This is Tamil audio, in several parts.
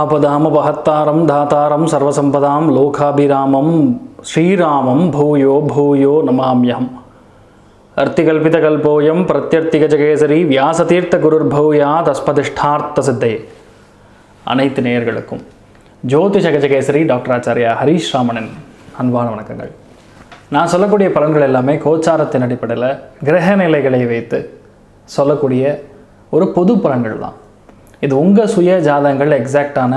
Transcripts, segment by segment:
ஆபதாமபஹத்தாரம் தாத்தாரம் சர்வசம்பதாம் லோகாபிராமம் ஸ்ரீராமம் பூயோ பூயோ நமாமியம் அர்த்திகல்பிதகல்போயம் பிரத்யர்த்திகஜகேசரி வியாசதீர்த்த குருர் பௌயா தஸ்பதிஷ்டார்த்த சித்தை. அனைத்து நேயர்களுக்கும் ஜோதிஷ கஜகேசரி டாக்டர் ஆச்சாரியா ஹரீஷ் ராமனின் அன்பான வணக்கங்கள். நான் சொல்லக்கூடிய பலன்கள் எல்லாமே கோச்சாரத்தின் அடிப்படையில் கிரக நிலைகளை வைத்து சொல்லக்கூடிய ஒரு பொது பலன்கள் தான். இது உங்கள் சுய ஜாதகங்கள் எக்ஸாக்டான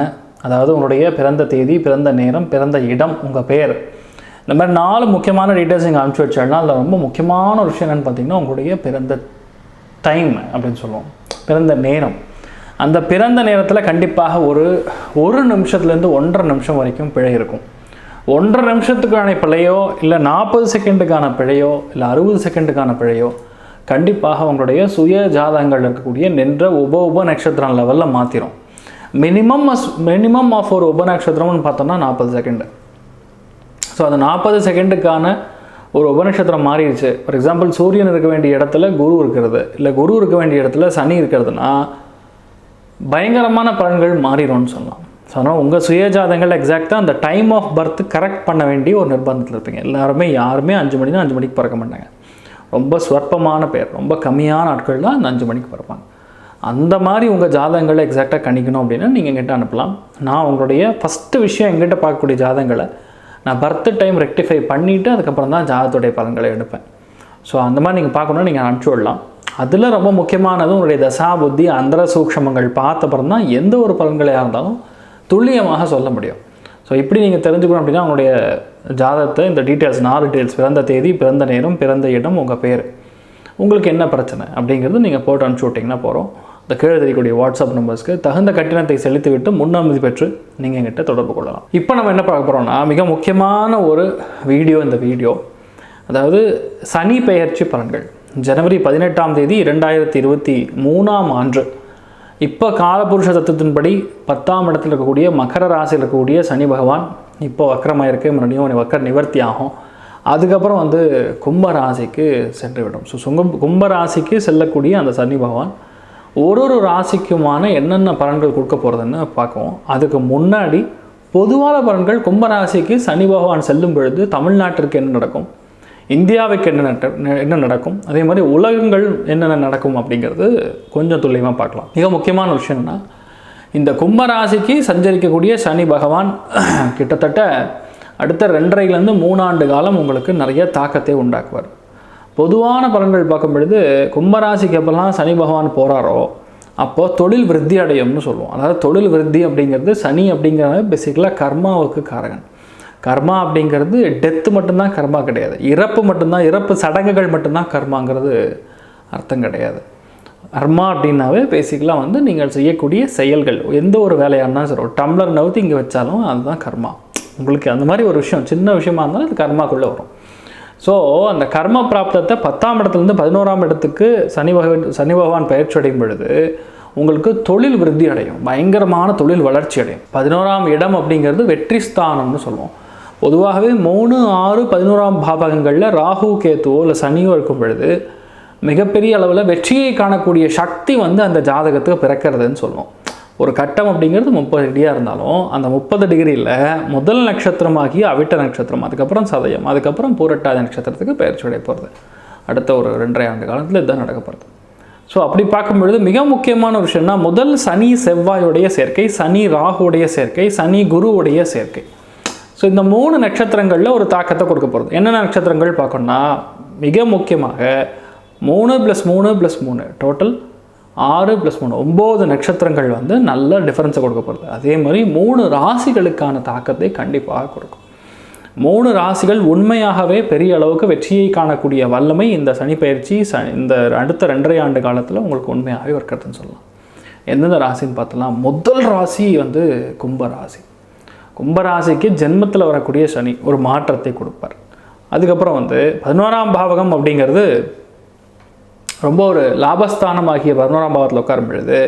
அதாவது உங்களுடைய பிறந்த தேதி பிறந்த நேரம் பிறந்த இடம் உங்கள் பேர் இந்த மாதிரி நாலு முக்கியமான டீட்டெயில்ஸ் நீங்கள் அனுப்பிச்சி வச்சாலும் அதில் ரொம்ப முக்கியமான ஒரு விஷயம் என்னென்னு பார்த்தீங்கன்னா உங்களுடைய பிறந்த டைம் அப்படின்னு சொல்லுவோம். பிறந்த நேரம். அந்த பிறந்த நேரத்தில் கண்டிப்பாக ஒரு ஒரு நிமிஷத்துலேருந்து ஒன்றரை நிமிஷம் வரைக்கும் பிழை இருக்கும். ஒன்றரை நிமிஷத்துக்கான பிழையோ இல்லை நாற்பது செகண்டுக்கான பிழையோ இல்லை அறுபது செகண்டுக்கான பிழையோ கண்டிப்பாக உங்களுடைய சுய ஜாதகங்கள் இருக்கக்கூடிய நின்ற உப உப நட்சத்திரம் லெவலில் மாற்றிடும் மினிமம் மினிமம் ஆஃப் ஒரு உப நட்சத்திரம்னு பார்த்தோம்னா நாற்பது செகண்டு. ஸோ அந்த நாற்பது செகண்டுக்கான ஒரு உபநட்சத்திரம் மாறிடுச்சு. ஃபார் எக்ஸாம்பிள் சூரியன் இருக்க வேண்டிய இடத்துல குரு இருக்கிறது இல்லை குரு இருக்க வேண்டிய இடத்துல சனி இருக்கிறதுனா பயங்கரமான பலன்கள் மாறிடும்னு சொல்லலாம். ஸோ ஆனால் உங்கள் சுயஜாதங்கள் எக்ஸாக்டாக அந்த டைம் ஆஃப் பர்த் கரெக்ட் பண்ண வேண்டிய ஒரு நிர்பந்தத்தில் இருப்பீங்க. எல்லாருமே யாருமே அஞ்சு மணினா அஞ்சு மணிக்கு பிறக்க மாட்டாங்க. ரொம்ப ஸ்வற்பமான பேர் ரொம்ப கம்மியான ஆட்கள் தான் அந்த அஞ்சு மணிக்கு பிறப்பாங்க. அந்த மாதிரி உங்கள் ஜாதகங்களை எக்ஸாக்டாக கணிக்கணும் அப்படின்னா நீங்கள் எங்கிட்ட அனுப்பலாம். நான் உங்களுடைய ஃபஸ்ட்டு விஷயம் எங்கிட்ட பார்க்கக்கூடிய ஜாதகங்களை நான் பர்த் டைம் ரெக்டிஃபை பண்ணிவிட்டு அதுக்கப்புறம் தான் ஜாதத்துடைய பலன்களை எடுப்பேன். ஸோ அந்த மாதிரி நீங்கள் பார்க்கணுன்னா நீங்கள் அனுப்பிச்சி விடலாம். அதில் ரொம்ப முக்கியமானது உங்களுடைய தசா புத்தி அந்தர சூக்ஷமங்கள் பார்த்தப்பறம் தான் எந்த ஒரு பலன்களையாக இருந்தாலும் துல்லியமாக சொல்ல முடியும். ஸோ இப்படி நீங்கள் தெரிஞ்சுக்கணும் அப்படின்னா உங்களுடைய ஜாதகத்தை இந்த டீட்டெயில்ஸ் நாலு டீட்டெயில்ஸ் பிறந்த தேதி பிறந்த நேரம் பிறந்த இடம் உங்கள் பேர். உங்களுக்கு என்ன பிரச்சனை அப்படிங்கிறது நீங்கள் போட்டு அனுப்பிச்சு விட்டிங்கன்னா போகிறோம் இந்த கீழே தெரியக்கூடிய வாட்ஸ்அப் நம்பர்ஸ்க்கு தகுந்த கட்டணத்தை செலுத்திவிட்டு முன்னனுமதி பெற்று நீங்கள் எங்கிட்ட தொடர்பு கொள்ளலாம். இப்போ நம்ம என்ன பார்க்க போகிறோம்னா மிக முக்கியமான ஒரு வீடியோ இந்த வீடியோ அதாவது சனி பெயர்ச்சி பலன்கள். ஜனவரி பதினெட்டாம் தேதி இரண்டாயிரத்தி இருபத்தி மூணாம் ஆண்டு. இப்போ காலபுருஷ தத்துவத்தின்படி பத்தாம் இடத்தில் இருக்கக்கூடிய மகர ராசியில் இருக்கக்கூடிய சனி பகவான் இப்போ வக்கரமாக இருக்கு மறுபடியும் வக்கர நிவர்த்தி ஆகும். அதுக்கப்புறம் வந்து கும்ப ராசிக்கு ஸோ சுங்கம் கும்ப ராசிக்கு செல்லக்கூடிய அந்த சனி பகவான் ஒரு ஒரு ராசிக்குமான என்னென்ன பலன்கள் கொடுக்க போகிறதுன்னு பார்க்குவோம். அதுக்கு முன்னாடி பொதுவான பலன்கள் கும்பராசிக்கு சனி பகவான் செல்லும் பொழுது தமிழ்நாட்டிற்கு என்ன நடக்கும்? இந்தியாவுக்கு என்ன என்ன நடக்கும்? அதே மாதிரி உலகங்கள் என்னென்ன நடக்கும் அப்படிங்கிறது கொஞ்சம் துல்லியமாக பார்க்கலாம். மிக முக்கியமான விஷயம் இந்த கும்பராசிக்கு சஞ்சரிக்கக்கூடிய சனி பகவான் கிட்டத்தட்ட அடுத்த ரெண்டரைலேருந்து மூணாண்டு காலம் உங்களுக்கு நிறைய தாக்கத்தை உண்டாக்குவார். பொதுவான பலன்கள் பார்க்கும் பொழுது கும்பராசிக்கு எப்பெல்லாம் சனி பகவான் போகிறாரோ அப்போது தொழில் விருத்தி அடையும்னு சொல்லுவோம். அதாவது தொழில் விருத்தி அப்படிங்கிறது சனி அப்படிங்கிறது பேசிக்கலாக கர்மாவுக்கு காரகன். கர்மா அப்படிங்கிறது டெத்து மட்டும்தான் கர்மா கிடையாது. இறப்பு மட்டும்தான் இறப்பு சடங்குகள் மட்டும்தான் கர்மாங்கிறது அர்த்தம் கிடையாது. கர்மா அப்படின்னாவே பேசிக்கலாக வந்து நீங்கள் செய்யக்கூடிய செயல்கள் எந்த ஒரு வேலையாக இருந்தாலும் சரி ஒரு டம்ளர் நவுத்தி இங்கே வச்சாலும் அதுதான் கர்மா. உங்களுக்கு அந்த மாதிரி ஒரு விஷயம் சின்ன விஷயமா இருந்தாலும் அது கர்மாக்குள்ளே வரும். ஸோ அந்த கர்ம பிராப்தத்தை பத்தாம் இடத்துலேருந்து பதினோராம் இடத்துக்கு சனி பகவான் சனி பகவான் பயிற்சி அடையும் பொழுது உங்களுக்கு தொழில் விருத்தி அடையும். பயங்கரமான தொழில் வளர்ச்சி அடையும். பதினோராம் இடம் அப்படிங்கிறது வெற்றி ஸ்தானம்னு சொல்லுவோம். பொதுவாகவே மூணு ஆறு பதினோராம் பாவகங்களில் ராகு கேத்துவோ இல்லை சனியோ இருக்கும் பொழுது மிகப்பெரிய அளவில் வெற்றியை காணக்கூடிய சக்தி வந்து அந்த ஜாதகத்துக்கு பிறக்கிறதுன்னு சொல்லுவோம். ஒரு கட்டம் அப்படிங்கிறது முப்பது டிகிரியாக இருந்தாலும் அந்த முப்பது டிகிரியில் முதல் நட்சத்திரமாகிய அவிட்ட நட்சத்திரம் அதுக்கப்புறம் சதயம் அதுக்கப்புறம் பூரட்டாதி நட்சத்திரத்துக்கு பயிற்சி அடைய போகிறது அடுத்த ஒரு ரெண்டரை ஆண்டு காலத்தில் இதுதான் நடக்க போகிறது ஸோ அப்படி பார்க்கும் பொழுது மிக முக்கியமான ஒரு விஷயம்னா முதல் சனி செவ்வாயுடைய சேர்க்கை சனி ராகுடைய சேர்க்கை சனி குருவுடைய சேர்க்கை. ஸோ இந்த மூணு நட்சத்திரங்களில் ஒரு தாக்கத்தை கொடுக்க போகிறது என்னென்ன நட்சத்திரங்கள் பார்க்கணும்னா மிக முக்கியமாக மூணு ப்ளஸ் மூணு ப்ளஸ் மூணு டோட்டல் ஆறு ப்ளஸ் மூணு ஒம்பது நட்சத்திரங்கள் வந்து நல்ல டிஃப்ரென்ஸை கொடுக்க போகிறது அதே மாதிரி மூணு ராசிகளுக்கான தாக்கத்தை கண்டிப்பாக கொடுக்கும். மூணு ராசிகள் உண்மையாகவே பெரிய அளவுக்கு வெற்றியை காணக்கூடிய வல்லமை இந்த சனி பயிற்சி ச இந்த அடுத்த ரெண்டரை ஆண்டு காலத்தில் உங்களுக்கு உண்மையாகவே இருக்கிறதுன்னு சொல்லலாம். எந்தெந்த ராசின்னு பார்த்தலாம் முதல் ராசி வந்து கும்ப ராசி கும்பராசிக்கு ஜென்மத்தில் வரக்கூடிய சனி ஒரு மாற்றத்தை கொடுப்பார். அதுக்கப்புறம் வந்து பதினோராம் பாவகம் அப்படிங்கிறது ரொம்ப ஒரு லாபஸ்தானமாகிய பதினோராம் பாவத்தில் உட்காரும் பொழுது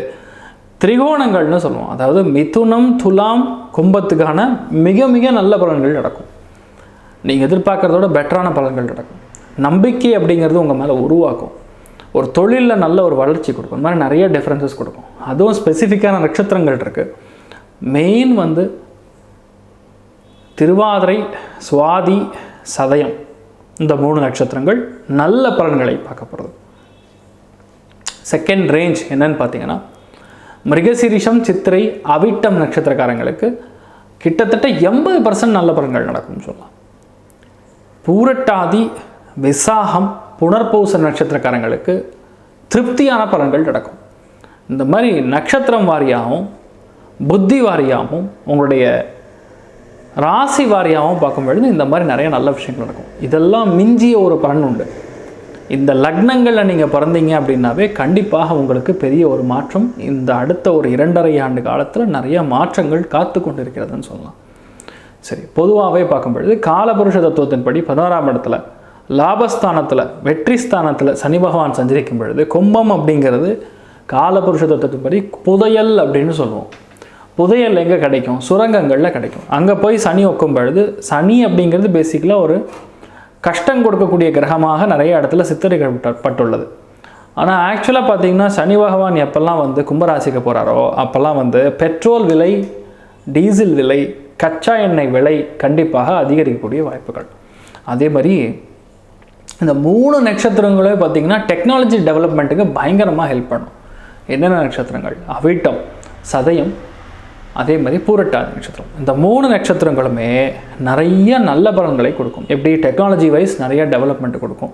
திரிகோணங்கள்னு சொல்லுவோம். அதாவது மிதுனம் துலாம் கும்பத்துக்கான மிக மிக நல்ல பலன்கள் நடக்கும். நீங்கள் எதிர்பார்க்குறதோட பெட்டரான பலன்கள் நடக்கும். நம்பிக்கை அப்படிங்கிறது உங்கள் மேலே உருவாக்கும். ஒரு தொழிலில் நல்ல ஒரு வளர்ச்சி கொடுக்கும். இந்த மாதிரி நிறைய டிஃப்ரென்சஸ் கொடுக்கும். அதுவும் ஸ்பெசிஃபிக்கான நட்சத்திரங்கள் இருக்குது மெயின் வந்து திருவாதிரை சுவாதி சதயம் இந்த மூணு நட்சத்திரங்கள் நல்ல பலன்களை பார்க்க போகிறது செகண்ட் ரேஞ்ச் என்னன்னு பார்த்தீங்கன்னா மிருகசிரிஷம் சித்திரை அவிட்டம் நட்சத்திரக்காரங்களுக்கு கிட்டத்தட்ட எண்பது பர்சன்ட் நல்ல பலன்கள் நடக்கும்னு சொல்லலாம். பூரட்டாதி விசாகம் புனர்பூச நட்சத்திரக்காரங்களுக்கு திருப்தியான பலன்கள் நடக்கும். இந்த மாதிரி நட்சத்திரம் வாரியாகவும் புத்தி வாரியாகவும் உங்களுடைய ராசி வாரியாகவும் பார்க்கும்பொழுது இந்த மாதிரி நிறைய நல்ல விஷயங்கள் நடக்கும். இதெல்லாம் மிஞ்சிய ஒரு பலன் உண்டு. இந்த லக்னங்களில் நீங்கள் பிறந்தீங்க அப்படின்னாவே கண்டிப்பாக உங்களுக்கு பெரிய ஒரு மாற்றம் இந்த அடுத்த ஒரு இரண்டரை ஆண்டு காலத்தில் நிறைய மாற்றங்கள் காத்து கொண்டு இருக்கிறதுன்னு சொல்லலாம். சரி பொதுவாகவே பார்க்கும் பொழுது காலபுருஷ தத்துவத்தின்படி பதினோராம் இடத்துல லாபஸ்தானத்தில் வெற்றி ஸ்தானத்தில் சனி பகவான் சஞ்சரிக்கும் பொழுது கும்பம் அப்படிங்கிறது காலபுருஷ தத்துவத்தின்படி புதையல் அப்படின்னு சொல்லுவோம். புதையல் எங்கே கிடைக்கும்? சுரங்கங்களில் கிடைக்கும். அங்கே போய் சனி ஒக்கும் பொழுது சனி அப்படிங்கிறது பேசிக்கலாக ஒரு கஷ்டம் கொடுக்கக்கூடிய கிரகமாக நிறைய இடத்துல சித்தரிக்கப்பட்டுள்ளது ஆனால் ஆக்சுவலாக பார்த்தீங்கன்னா சனி பகவான் எப்போல்லாம் வந்து கும்பராசிக்கு போகிறாரோ அப்போல்லாம் வந்து பெட்ரோல் விலை டீசல் விலை கச்சா எண்ணெய் விலை கண்டிப்பாக அதிகரிக்கக்கூடிய வாய்ப்புகள். அதே மாதிரி இந்த மூணு நட்சத்திரங்களே பார்த்தீங்கன்னா டெக்னாலஜி டெவலப்மெண்ட்டுக்கு பயங்கரமாக ஹெல்ப் பண்ணும். என்னென்ன நட்சத்திரங்கள்? அவிட்டம் சதயம் அதே மாதிரி பூரட்டாதி நட்சத்திரம். இந்த மூணு நட்சத்திரங்களுமே நிறைய நல்ல பலன்களை கொடுக்கும். எப்படி? டெக்னாலஜி வைஸ் நிறைய டெவலப்மெண்ட் கொடுக்கும்.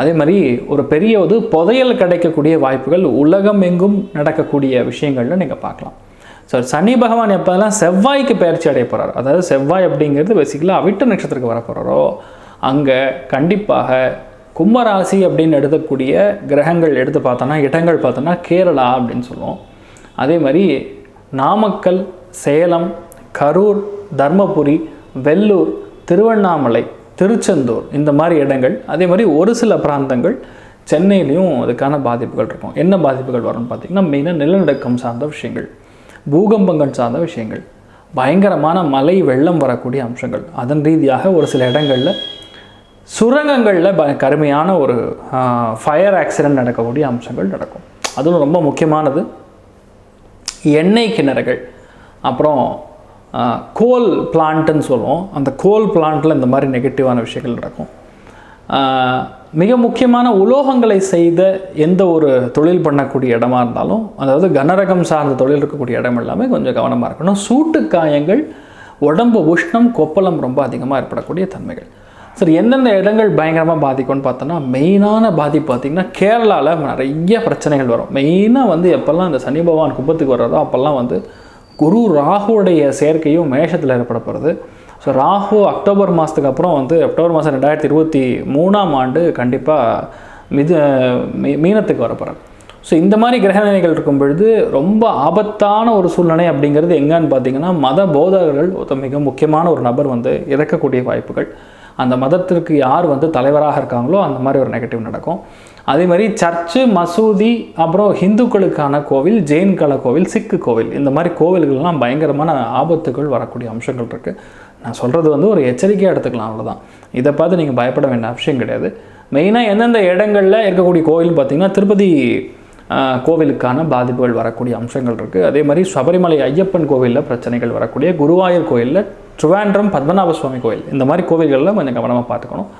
அதே மாதிரி ஒரு பெரிய ஒரு புதையல் கிடைக்கக்கூடிய வாய்ப்புகள் உலகம் எங்கும் நடக்கக்கூடிய விஷயங்கள்னு நீங்கள் பார்க்கலாம். ஸோ சனி பகவான் எப்போதெல்லாம் செவ்வாய்க்கு பயிற்சி அடைய போகிறார் அதாவது செவ்வாய் அப்படிங்கிறது பேசிக்கலாக அவிட்ட நட்சத்திரத்துக்கு வர போகிறாரோ அங்கே கண்டிப்பாக கும்பராசி அப்படின்னு எடுக்கக்கூடிய கிரகங்கள் எடுத்து பார்த்தோன்னா இடங்கள் பார்த்தோன்னா கேரளா அப்படின்னு சொல்லுவோம். அதே மாதிரி நாமக்கல் சேலம் கரூர் தர்மபுரி வெல்லூர் திருவண்ணாமலை திருச்செந்தூர் இந்த மாதிரி இடங்கள். அதே மாதிரி ஒரு சில பிராந்தங்கள் சென்னையிலையும் அதுக்கான பாதிப்புகள் இருக்கும். என்ன பாதிப்புகள் வரும்னு பார்த்தீங்கன்னா மெயினாக நிலநடுக்கம் சார்ந்த விஷயங்கள் பூகம்பங்கள் சார்ந்த விஷயங்கள் பயங்கரமான மலை வெள்ளம் வரக்கூடிய அம்சங்கள். அதன் ரீதியாக ஒரு சில இடங்களில் சுரங்கங்களில் ப கருமையான ஒரு ஃபயர் ஆக்சிடென்ட் நடக்கக்கூடிய அம்சங்கள் நடக்கும். அதுவும் ரொம்ப முக்கியமானது. எண்ணெய் கிணறுகள். அப்புறம் கோல் பிளான்ட்டுன்னு சொல்லுவோம். அந்த கோல் பிளான்ட்டில் இந்த மாதிரி நெகட்டிவான விஷயங்கள் நடக்கும். மிக முக்கியமான உலோகங்களை செய்த எந்த ஒரு தொழில் பண்ணக்கூடிய இடமா இருந்தாலும் அதாவது கனரகம் சார்ந்த தொழில் இருக்கக்கூடிய இடம் எல்லாமே கொஞ்சம் கவனமாக இருக்கணும். சூட்டு காயங்கள் உடம்பு உஷ்ணம் கொப்பளம் ரொம்ப அதிகமாக ஏற்படக்கூடிய தன்மைகள். சரி எந்தெந்த இடங்கள் பயங்கரமாக பாதிக்கும்னு பார்த்தோன்னா மெயினான பாதிப்பு பார்த்திங்கன்னா கேரளாவில் நிறைய பிரச்சனைகள் வரும். மெயினாக வந்து எப்போல்லாம் இந்த சனி பகவான் கும்பத்துக்கு வர்றதோ அப்போல்லாம் வந்து குரு ராகுடைய சேர்க்கையும் மேஷத்தில் ஏற்பட போகிறது ஸோ ராகு அக்டோபர் மாதத்துக்கு அப்புறம் வந்து அக்டோபர் மாதம் ரெண்டாயிரத்தி இருபத்தி மூணாம் ஆண்டு கண்டிப்பாக மிது மீனத்துக்கு வரப்போகிறார் ஸோ இந்த மாதிரி கிரகநிலைகள் இருக்கும் பொழுது ரொம்ப ஆபத்தான ஒரு சூழ்நிலை அப்படிங்கிறது எங்கன்னு பார்த்தீங்கன்னா மத போதகர்கள் மிக முக்கியமான ஒரு நபர் வந்து இறக்கக்கூடிய வாய்ப்புகள். அந்த மதத்திற்கு யார் வந்து தலைவராக இருக்காங்களோ அந்த மாதிரி ஒரு நெகட்டிவ் நடக்கும். அதே மாதிரி சர்ச்சு மசூதி அப்புறம் ஹிந்துக்களுக்கான கோவில் ஜெயின் கல கோவில் சிக்கு கோவில் இந்த மாதிரி கோவில்கள்லாம் பயங்கரமான ஆபத்துகள் வரக்கூடிய அம்சங்கள் இருக்குது நான் சொல்கிறது வந்து ஒரு எச்சரிக்கையாக எடுத்துக்கலாம் அவ்வளோதான் இதை பார்த்து நீங்கள் பயப்பட வேண்டிய அவசியம் கிடையாது. மெயினாக எந்தெந்த இடங்களில் இருக்கக்கூடிய கோவில் பார்த்தீங்கன்னா திருப்பதி கோவிலுக்கான பாதிப்புகள் வரக்கூடிய அம்சங்கள் இருக்குது அதே மாதிரி சபரிமலை ஐயப்பன் கோவிலில் பிரச்சனைகள் வரக்கூடிய குருவாயூர் கோயிலில் ட்ரிவாண்ட்ரம் பத்மநாப சுவாமி கோயில். இந்த மாதிரி கோவில்களில் கொஞ்சம் கவனமாக பார்த்துக்கணும்.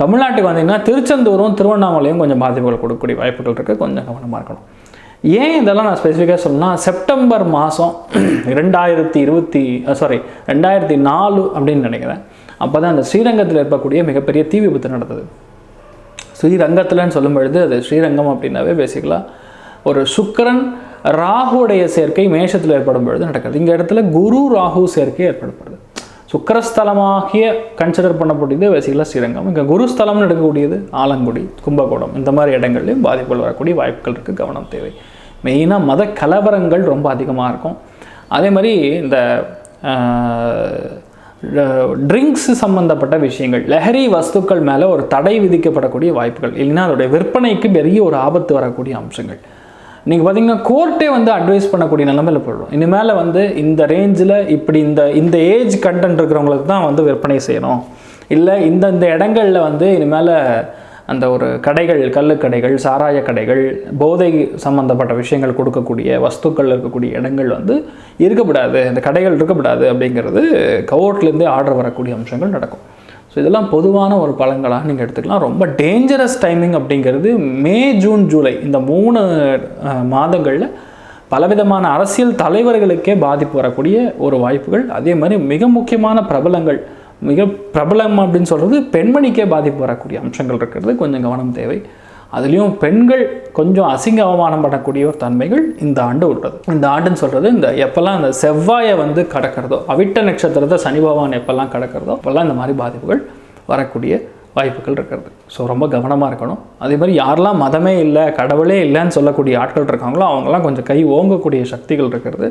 தமிழ்நாட்டுக்கு வந்தீங்கன்னா திருச்செந்தூரும் திருவண்ணாமலையும் கொஞ்சம் பாதிப்புகள் கொடுக்கக்கூடிய வாய்ப்புகள் இருக்குது கொஞ்சம் கவனமாக இருக்கணும். ஏன் இதெல்லாம் நான் ஸ்பெசிஃபிக்காக சொல்லணும்னா செப்டம்பர் மாதம் ரெண்டாயிரத்தி இருபத்தி சாரி ரெண்டாயிரத்தி நாலு அப்படின்னு நினைக்கிறேன். அப்போ தான் அந்த ஸ்ரீரங்கத்தில் இருக்கக்கூடிய மிகப்பெரிய தீ விபத்து நடந்தது. ஸ்ரீரங்கத்தில்னு சொல்லும் பொழுது அது ஸ்ரீரங்கம் அப்படின்னாவே பேசிக்கலாக ஒரு சுக்கரன் ராகுடைய சேர்க்கை மேஷத்தில் ஏற்படும் பொழுது நடக்குது இந்த இடத்துல குரு ராகு சேர்க்கை ஏற்படப்படுது. சுக்கரஸ்தலமாகிய கன்சிடர் பண்ணக்கூடியது பேசிக்கலாக ஸ்ரீரங்கம். இங்கே குருஸ்தலம்னு எடுக்கக்கூடியது ஆலங்குடி கும்பகோணம். இந்த மாதிரி இடங்கள்லையும் பாதிப்புகள் வரக்கூடிய வாய்ப்புகள் இருக்குது கவனம் தேவை. மெயினாக மத கலவரங்கள் ரொம்ப அதிகமாக இருக்கும். அதே மாதிரி இந்த ட்ரிங்க்ஸ் சம்மந்தப்பட்ட விஷயங்கள் லஹரி வஸ்துக்கள் மேலே ஒரு தடை விதிக்கப்படக்கூடிய வாய்ப்புகள். இல்லைன்னா அதோடைய விற்பனைக்கு பெரிய ஒரு ஆபத்து வரக்கூடிய அம்சங்கள். நீங்கள் பார்த்தீங்கன்னா கோர்ட்டே வந்து அட்வைஸ் பண்ணக்கூடிய நிலமையில போயிடும் இனிமேல் வந்து இந்த ரேஞ்சில் இப்படி இந்த இந்த ஏஜ் கண்டென்ட் இருக்கிறவங்களுக்கு தான் வந்து விற்பனை செய்யணும். இல்லை இந்த இந்த இடங்களில் வந்து இனிமேல் அந்த ஒரு கடைகள் கல்லுக்கடைகள் சாராய கடைகள் போதை சம்மந்தப்பட்ட விஷயங்கள் கொடுக்கக்கூடிய வஸ்துக்கள் இருக்கக்கூடிய இடங்கள் வந்து இருக்கக்கூடாது. இந்த கடைகள் இருக்கக்கூடாது அப்படிங்கிறது கவோர்ட்லேருந்தே ஆர்டர் வரக்கூடிய அம்சங்கள் நடக்கும். இதெல்லாம் பொதுவான ஒரு பழங்களாக நீங்கள் எடுத்துக்கலாம். ரொம்ப டேஞ்சரஸ் டைமிங் அப்படிங்கிறது மே ஜூன் ஜூலை இந்த மூணு மாதங்களில் பலவிதமான அரசியல் தலைவர்களுக்கே பாதிப்பு வரக்கூடிய ஒரு வாய்ப்புகள். அதே மாதிரி மிக முக்கியமான பிரபலங்கள் மிக பிரபலம் அப்படின்னு சொல்கிறது பெண்மணிக்கே பாதிப்பு வரக்கூடிய அம்சங்கள் இருக்கிறது. கொஞ்சம் கவனம் தேவை. அதுலேயும் பெண்கள் கொஞ்சம் அசிங்க அவமானம் பண்ணக்கூடிய ஒரு தன்மைகள் இந்த ஆண்டு உள்ளது இந்த ஆண்டுன்னு சொல்கிறது இந்த எப்போல்லாம் இந்த செவ்வாயை வந்து கடக்கிறதோ அவிட்ட நட்சத்திரத்தை சனி பகவான் எப்போல்லாம் கடக்கிறதோ அப்போல்லாம் இந்த மாதிரி பாதிப்புகள் வரக்கூடிய வாய்ப்புகள் இருக்கிறது. ஸோ ரொம்ப கவனமாக இருக்கணும். அதே மாதிரி யாரெல்லாம் மதமே இல்லை கடவுளே இல்லைன்னு சொல்லக்கூடிய ஆட்கள் இருக்காங்களோ அவங்கெல்லாம் கொஞ்சம் கை ஓங்கக்கூடிய சக்திகள் இருக்கிறது.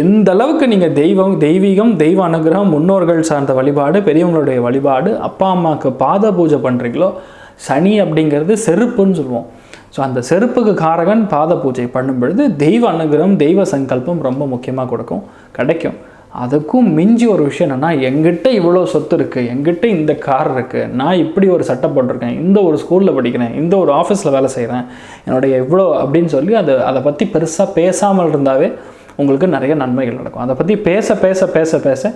எந்த அளவுக்கு நீங்கள் தெய்வம் தெய்வீகம் தெய்வ அனுகிரகம் முன்னோர்கள் சார்ந்த வழிபாடு பெரியவங்களுடைய வழிபாடு அப்பா அம்மாவுக்கு பாத பூஜை பண்ணுறீங்களோ சனி அப்படிங்கிறது செருப்புன்னு சொல்லுவோம். ஸோ அந்த செருப்புக்கு காரகன் பாத பூஜை பண்ணும் பொழுது தெய்வ அனுகிரகம் தெய்வ சங்கல்பம் ரொம்ப முக்கியமாக கொடுக்கும் கிடைக்கும். அதுக்கும் மிஞ்சி ஒரு விஷயம் என்னென்னா எங்கிட்ட இவ்வளோ சொத்து இருக்குது எங்கிட்ட இந்த கார் இருக்குது நான் இப்படி ஒரு சட்டை போட்டிருக்கேன் இந்த ஒரு ஸ்கூலில் படிக்கிறேன் இந்த ஒரு ஆஃபீஸில் வேலை செய்கிறேன் என்னுடைய இவ்வளோ அப்படின்னு சொல்லி அது அதை பற்றி பெருசாக பேசாமல் இருந்தாவே உங்களுக்கு நிறைய நன்மைகள் நடக்கும். அதை பற்றி பேச பேச பேச பேச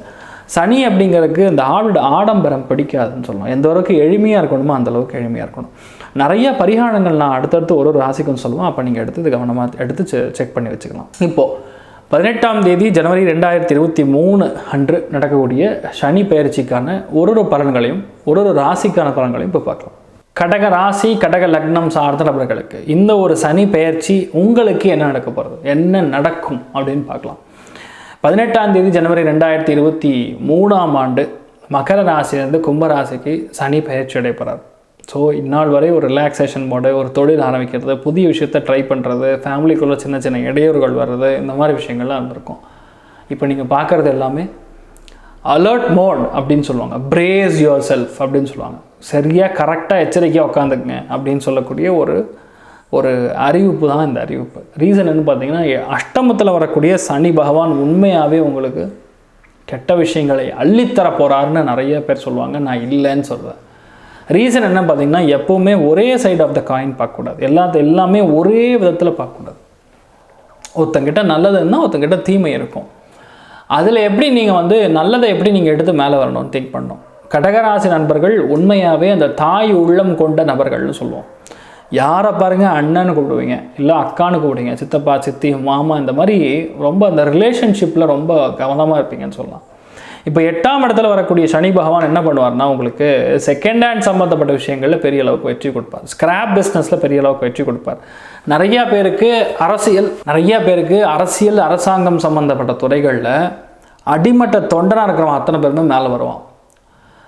சனி அப்படிங்கிறதுக்கு இந்த ஆடோட ஆடம்பரம் பிடிக்காதுன்னு சொல்லலாம் எந்த அளவுக்கு எளிமையாக இருக்கணுமோ அந்த அளவுக்கு எளிமையாக இருக்கணும். நிறைய பரிகாரங்கள் நான் அடுத்தடுத்து ஒரு ஒரு ராசிக்கும் சொல்லுவோம் அப்போ நீங்கள் எடுத்து இது கவனமாக எடுத்து செக் பண்ணி வச்சுக்கலாம். இப்போது பதினெட்டாம் தேதி ஜனவரி ரெண்டாயிரத்தி இருபத்தி மூணு அன்று நடக்கக்கூடிய சனி பயிற்சிக்கான ஒரு ஒரு பலன்களையும் ஒரு ஒரு ராசிக்கான பலன்களையும் இப்போ பார்க்கலாம். கடக ராசி கடக லக்னம் சார்ந்த நபர்களுக்கு இந்த ஒரு சனி பெயர்ச்சி உங்களுக்கு என்ன நடக்க போகிறது என்ன நடக்கும்? அப்படின்னு பார்க்கலாம். பதினெட்டாம் தேதி ஜனவரி ரெண்டாயிரத்தி இருபத்தி மூணாம் ஆண்டு மகர ராசியிலேருந்து கும்பராசிக்கு சனி பயிற்சி அடைப்படுறார் ஸோ இந்நாள் வரை ஒரு ரிலாக்ஸேஷன் மோடு ஒரு தொழில் ஆரம்பிக்கிறது புதிய விஷயத்த ட்ரை பண்ணுறது ஃபேமிலிக்குள்ளே சின்ன சின்ன இடையூறுகள் வர்றது இந்த மாதிரி விஷயங்கள்லாம் இருந்திருக்கும். இப்போ நீங்கள் பார்க்குறது எல்லாமே அலர்ட் மோட் அப்படின்னு சொல்லுவாங்க. பிரேஸ் யுவர் செல்ஃப் அப்படின்னு சொல்லுவாங்க. சரியாக கரெக்டாக எச்சரிக்கையாக உட்காந்துக்குங்க அப்படின்னு சொல்லக்கூடிய ஒரு ஒரு அறிவிப்பு தான் இந்த அறிவிப்பு. ரீசன் என்ன பார்த்தீங்கன்னா அஷ்டமத்தில் வரக்கூடிய சனி பகவான் உண்மையாகவே உங்களுக்கு கெட்ட விஷயங்களை அள்ளித்தர போகிறாருன்னு நிறைய பேர் சொல்லுவாங்க. நான் இல்லைன்னு சொல்கிறேன் ரீசன் என்ன பார்த்தீங்கன்னா எப்போவுமே ஒரே சைடு ஆஃப் த காயின் பார்க்கக்கூடாது. எல்லாத்த எல்லாமே ஒரே விதத்தில் பார்க்கக்கூடாது. ஒருத்தங்கிட்ட நல்லதுன்னா ஒருத்தங்கிட்ட தீமை இருக்கும். அதில் எப்படி நீங்கள் வந்து நல்லதை எப்படி நீங்கள் எடுத்து மேலே வரணும்னு திங்க் பண்ணணும்? கடகராசி நண்பர்கள் உண்மையாகவே அந்த தாய் உள்ளம் கொண்ட நபர்கள்னு சொல்லுவோம். யாரை பாருங்கள் அண்ணன்னு கூப்பிடுவீங்க. இல்லை அக்கான்னு கூப்பிடுவீங்க. சித்தப்பா சித்தி மாமா இந்த மாதிரி ரொம்ப அந்த ரிலேஷன்ஷிப்பில் ரொம்ப கவனமாக இருப்பீங்கன்னு சொல்லலாம். இப்போ எட்டாம் இடத்துல வரக்கூடிய சனி பகவான் என்ன பண்ணுவார்னா உங்களுக்கு செகண்ட் ஹேண்ட் சம்மந்தப்பட்ட விஷயங்களில் பெரிய அளவுக்கு வெற்றி கொடுப்பார். ஸ்கிராப் பிஸ்னஸில் பெரிய அளவுக்கு வெற்றி கொடுப்பார். நிறையா பேருக்கு அரசியல் நிறையா பேருக்கு அரசியல் அரசாங்கம் சம்மந்தப்பட்ட துறைகளில் அடிமட்ட தொண்டனாக இருக்கிறவன் அத்தனை பேருமே மேலே வருவான்.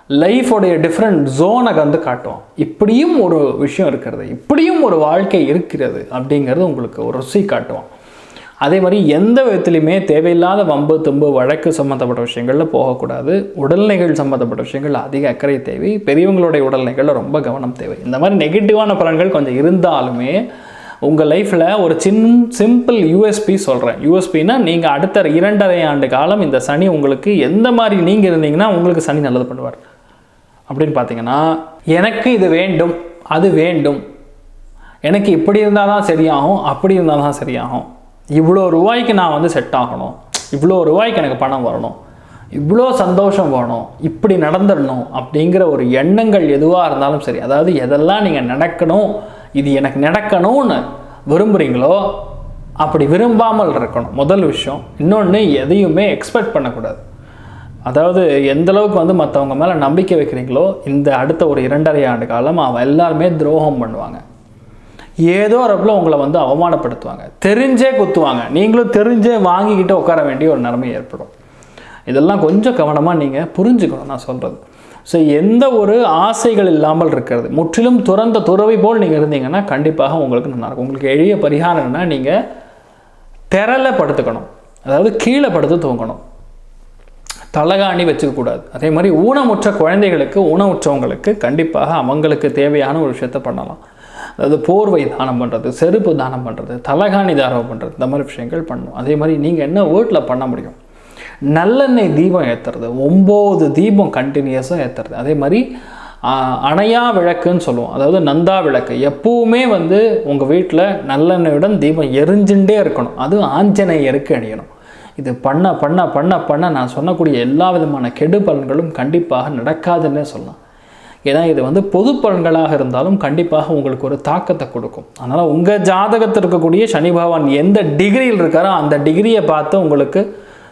லைஃபோடைய டிஃப்ரெண்ட் ஜோனை வந்து காட்டுவோம். இப்படியும் ஒரு விஷயம் இருக்கிறது. இப்படியும் ஒரு வாழ்க்கை இருக்கிறது அப்படிங்கிறது உங்களுக்கு ஒரு ருசி காட்டுவோம். அதே மாதிரி எந்த விதத்துலையுமே தேவையில்லாத வம்பு தும்பு வழக்கு சம்மந்தப்பட்ட விஷயங்களில் போகக்கூடாது. உடல்நிலைகள் சம்மந்தப்பட்ட விஷயங்கள் அதிக அக்கறை தேவை. பெரியவங்களுடைய உடல்நிலைகளில் ரொம்ப கவனம் தேவை. இந்த மாதிரி நெகட்டிவான பலன்கள் கொஞ்சம் இருந்தாலுமே உங்கள் லைஃப்பில் ஒரு சின் சிம்பிள் யூஎஸ்பி சொல்கிறேன் யூஎஸ்பின்னா நீங்கள் அடுத்த இரண்டரை ஆண்டு காலம் இந்த சனி உங்களுக்கு எந்த மாதிரி நீங்கள் இருந்தீங்கன்னா உங்களுக்கு சனி நல்லது பண்ணுவார். அப்படின்னு பார்த்தீங்கன்னா எனக்கு இது வேண்டும் அது வேண்டும். எனக்கு இப்படி இருந்தால் தான் சரியாகும் அப்படி இருந்தால் தான் சரியாகும். இவ்வளோ ரூபாய்க்கு நான் வந்து செட் ஆகணும். இவ்வளோ ரூபாய்க்கு எனக்கு பணம் வரணும். இவ்வளோ சந்தோஷம் வேணும் இப்படி நடந்துடணும் அப்படிங்கிற ஒரு எண்ணங்கள் எதுவாக இருந்தாலும் சரி அதாவது எதெல்லாம் நீங்கள் நடக்கணும் இது எனக்கு நடக்கணும்னு விரும்புகிறீங்களோ அப்படி விரும்பாமல் இருக்கணும். முதல் விஷயம். இன்னொன்று எதையுமே எக்ஸ்பெக்ட் பண்ணக்கூடாது. அதாவது எந்த அளவுக்கு வந்து மற்றவங்க மேலே நம்பிக்கை வைக்கிறீங்களோ இந்த அடுத்த ஒரு இரண்டரை ஆண்டு காலம் அவன் எல்லாருமே துரோகம் பண்ணுவாங்க. ஏதோ ரப்பில் உங்களை வந்து அவமானப்படுத்துவாங்க. தெரிஞ்சே குத்துவாங்க. நீங்களும் தெரிஞ்சே வாங்கிக்கிட்டு உட்கார வேண்டிய ஒரு நிலைமை ஏற்படும். இதெல்லாம் கொஞ்சம் கவனமாக நீங்கள் புரிஞ்சுக்கணும் நான் சொல்கிறது ஸோ எந்த ஒரு ஆசைகள் இல்லாமல் இருக்கிறது. முற்றிலும் துறந்த துறவை போல் நீங்கள் இருந்தீங்கன்னா கண்டிப்பாக உங்களுக்கு நல்லாயிருக்கும் உங்களுக்கு எளிய பரிகாரம் என்னென்னா நீங்கள் திரள படுத்துக்கணும் அதாவது கீழே படுத்து தூங்கணும். தலகாணி வச்சுக்கக்கூடாது. அதே மாதிரி ஊனமுற்ற குழந்தைகளுக்கு ஊனமுற்றவங்களுக்கு கண்டிப்பாக அவங்களுக்கு தேவையான ஒரு விஷயத்த பண்ணலாம். அதாவது போர்வை தானம் பண்ணுறது செருப்பு தானம் பண்ணுறது தலகாணி தானம் பண்ணுறது இந்த மாதிரி விஷயங்கள் பண்ணணும். அதே மாதிரி நீங்கள் என்ன வீட்டில் பண்ண முடியும்? நல்லெண்ணெய் தீபம் ஏற்றுறது ஒம்பது தீபம் கண்டினியூஸாக ஏற்றுறது அதே மாதிரி அணையா விளக்குன்னு சொல்லுவோம். அதாவது நந்தா விளக்கு. எப்பவுமே வந்து உங்கள் வீட்டில் நல்லெண்ணெயுடன் தீபம் எரிஞ்சுட்டே இருக்கணும். அதுவும் ஆஞ்சநேயருக்கு அணியணும். இது பண்ண பண்ண பண்ண பண்ண நான் சொன்னக்கூடிய எல்லா விதமான கெடு பலன்களும் கண்டிப்பாக நடக்காதுன்னே சொல்லலாம். ஏன்னா இது வந்து பொது பலன்களாக இருந்தாலும் கண்டிப்பாக உங்களுக்கு ஒரு தாக்கத்தை கொடுக்கும். அதனால் உங்கள் ஜாதகத்தில் இருக்கக்கூடிய சனி பகவான் எந்த டிகிரியில் இருக்காரோ அந்த டிகிரியை பார்த்து உங்களுக்கு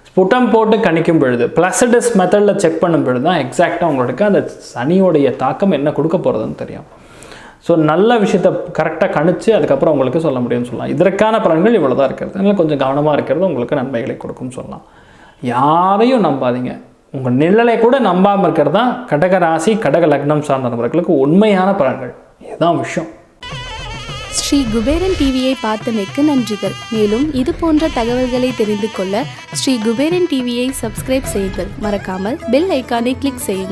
ஸ்புட்டம் போட்டு கணிக்கும் பொழுது ப்ளஸடஸ் மெத்தடில் செக் பண்ணும் பொழுது தான் எக்ஸாக்டாக உங்களுக்கு அந்த சனியோடைய தாக்கம் என்ன கொடுக்க போகிறதுன்னு தெரியும். ஸோ நல்ல விஷயத்தை கரெக்டாக கணிச்சு அதுக்கப்புறம் உங்களுக்கு சொல்ல முடியும்னு சொல்லலாம். இதற்கான பலன்கள் இவ்வளோ தான் இருக்கிறது. அதனால் கொஞ்சம் கவனமாக இருக்கிறது உங்களுக்கு நன்மைகளை கொடுக்கும்னு சொல்லலாம். யாரையும் நம்பாதீங்க. உங்கள் நிழலை கூட நம்பாமல் இருக்கிறது தான் கடக ராசி கடக லக்னம் சார்ந்த நபர்களுக்கு உண்மையான பலன்கள். இதுதான் விஷயம். ஸ்ரீ குபேரன் டிவியை பார்த்தமைக்கு நன்றிகள். மேலும் இது போன்ற தகவல்களை தெரிந்து கொள்ள ஸ்ரீ குபேரன் டிவியை சப்ஸ்கிரைப் செய்யுங்கள். மறக்காமல் பெல் ஐக்கானை கிளிக் செய்யுங்கள்.